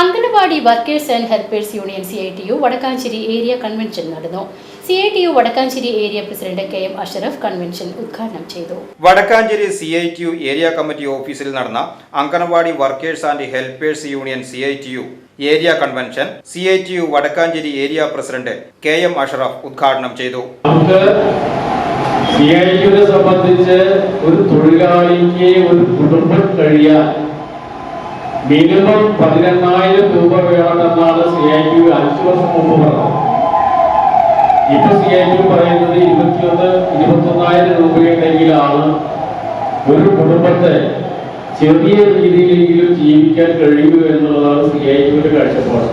Anganwadi workers and helpers union C I T U Vadakkanchery area convention നടന്നു. C I T U Vadakkanchery area president K M Ashraf convention ഉദ്ഘാടനം ചെയ്തു. Vadakkanchery C I T U area committee ഓഫീസിൽ നടന്ന anganwadi workers and helpers union C I T U area convention C I T U Vadakkanchery area president K M Ashraf ഉദ്ഘാടനം ചെയ്തു. സംബന്ധിച്ച് ഒരു തൊഴിലാളിക്ക് ഒരു കുടുംബം കഴിയാൻ മിനിമം പതിനെണ്ണായിരം രൂപ വേണമെന്നാണ് സി ഐ ടി അഞ്ചു വർഷം മുമ്പ് പറഞ്ഞത്. ഇപ്പൊ സി ഐ ടി പറയുന്നത് ഇരുപത്തിയൊന്ന് ഇരുപത്തൊന്നായിരം രൂപയുണ്ടെങ്കിലാണ് ഒരു കുടുംബത്തെ ചെറിയ രീതിയിലെങ്കിലും ജീവിക്കാൻ കഴിയൂ എന്നുള്ളതാണ് സി ഐ ടിയുടെ കാഴ്ചപ്പാട്.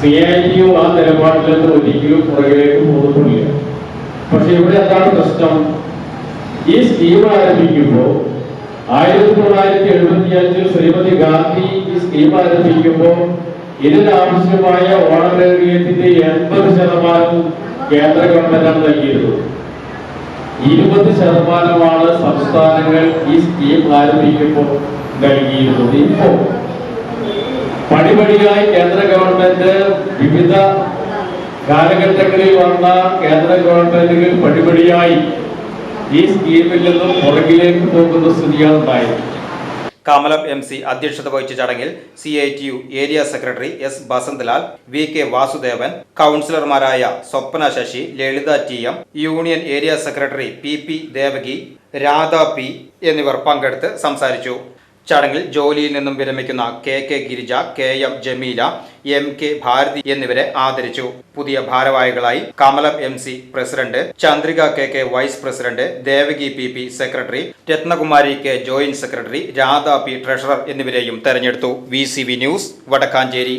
സി ഐ ടിയും ആ നിലപാടിൽ നിന്ന് ഒരിക്കലും പുറകിലേക്ക് പോകുന്നില്ല. പക്ഷെ ഇവിടെ എന്താണ് പ്രശ്നം? ഈ സ്കീം ആരംഭിക്കുമ്പോൾ ആയിരത്തി തൊള്ളായിരത്തി എഴുപത്തി അഞ്ചിൽ ശ്രീമതി ഗാന്ധി ഈ സ്കീം ആരംഭിക്കുമ്പോൾ ഇതിനാവശ്യമായ ഓണറേറിയത്തിന്റെ എൺപത് ശതമാനം കേന്ദ്ര ഗവൺമെന്റാണ് നൽകിയത് ഇരുപത് ശതമാനമാണ് സംസ്ഥാനങ്ങൾ ഈ സ്കീം ആരംഭിക്കുമ്പോൾ നൽകിയിരുന്നത്. ഇപ്പോ പടിപടിയായി കേന്ദ്ര ഗവൺമെന്റ് വിവിധ കാലഘട്ടങ്ങളിൽ വന്ന കേന്ദ്ര ഗവൺമെന്റുകൾ പടിപടിയായി ഈ സ്കീമിൽ നിന്ന് പുറകിലേക്ക് പോകുന്ന സ്ഥിതിയാണ് ഉണ്ടായത് കമലം എം സി അധ്യക്ഷത വഹിച്ച ചടങ്ങിൽ C I T U area secretary S Basantlal V K Vasudevan കൗൺസിലർമാരായ Swapna Sasi Lalitha T M union area secretary P P Devaki Radha P എന്നിവർ പങ്കെടുത്ത് സംസാരിച്ചു. ചടങ്ങിൽ ജോലിയിൽ നിന്നും വിരമിക്കുന്ന K K Girija K M Jameela M K Bharathi എന്നിവരെ ആദരിച്ചു. പുതിയ ഭാരവാഹികളായി Kamalam M C president Chandrika K K vice president Devaki P P secretary Rathnakumari K joint secretary Radha P treasurer എന്നിവരെയും തെരഞ്ഞെടുത്തു. V news Vadakkanchery.